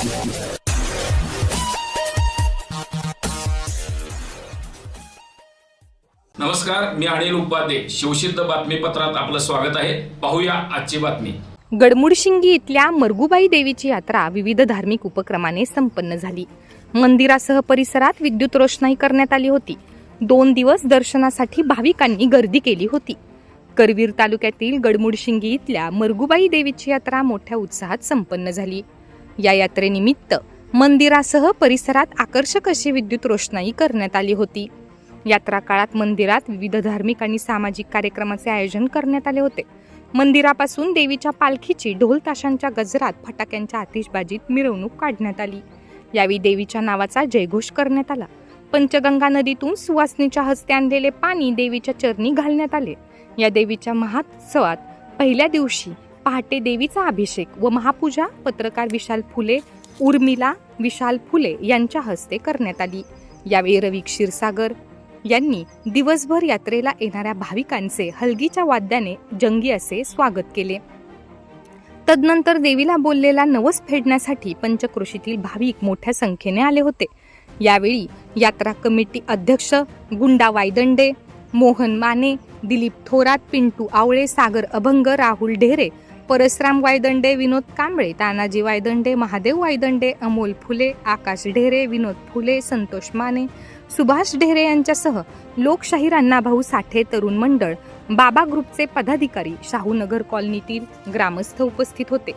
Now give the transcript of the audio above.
नमस्कार मी अनिल उपाध्ये. शिवसिद्ध बातमीपत्रात आपलं स्वागत आहे. पाहूया आजची बातमी. गडमुडशिंगी इथल्या मरगुबाई देवीची यात्रा विविध धार्मिक उपक्रमाने संपन्न झाली. मंदिरासह परिसरात विद्युत रोषणाई करण्यात आली होती. दोन दिवस दर्शनासाठी भाविकांनी गर्दी केली होती. करवीर तालुक्यातील गडमुडशिंगी इथल्या मरगुबाई देवीची यात्रा मोठ्या उत्साहात संपन्न झाली. या यात्रेनिमित्त मंदिरासह परिसरात आकर्षक अशी विद्युत रोषणाई करण्यात आली होती. यात्रा काळात मंदिरात विविध धार्मिक आणि सामाजिक कार्यक्रमाचे आयोजन करण्यात आले होते. मंदिरापासून देवीच्या पालखीची ढोल ताशांच्या गजरात फटाक्यांच्या आतिषबाजीत मिरवणूक काढण्यात आली. यावेळी देवीच्या नावाचा जयघोष करण्यात आला. पंचगंगा नदीतून सुवासनीच्या हस्ते आणलेले पाणी देवीच्या चरणी घालण्यात आले. या देवीच्या महोत्सवात पहिल्या दिवशी पहाटे देवीचा अभिषेक व महापूजा पत्रकार विशाल फुले उर्मिला विशाल फुले यांच्या हस्ते करण्यात आली. यावेळी रवी क्षीरसागर यांनी दिवसभर यात्रेला येणाऱ्या भाविकांचे हलगीच्या वाद्याने जंगी असे स्वागत केले. तदनंतर देवीला बोललेला नवस फेडण्यासाठी पंचक्रोशीतील भाविक मोठ्या संख्येने आले होते. यावेळी यात्रा कमिटी अध्यक्ष गुंडा वायदंडे मोहन माने दिलीप थोरात पिंटू आवळे सागर अभंग राहुल ढेरे परसराम वायदंडे विनोद कांबळे तानाजी वायदंडे महादेव वायदंडे अमोल फुले आकाश ढेरे विनोद फुले संतोष माने सुभाष ढेरे यांच्यासह लोकशाहीर अण्णाभाऊ साठे तरुण मंडळ बाबा ग्रुपचे पदाधिकारी शाहूनगर कॉलनीतील ग्रामस्थ उपस्थित होते.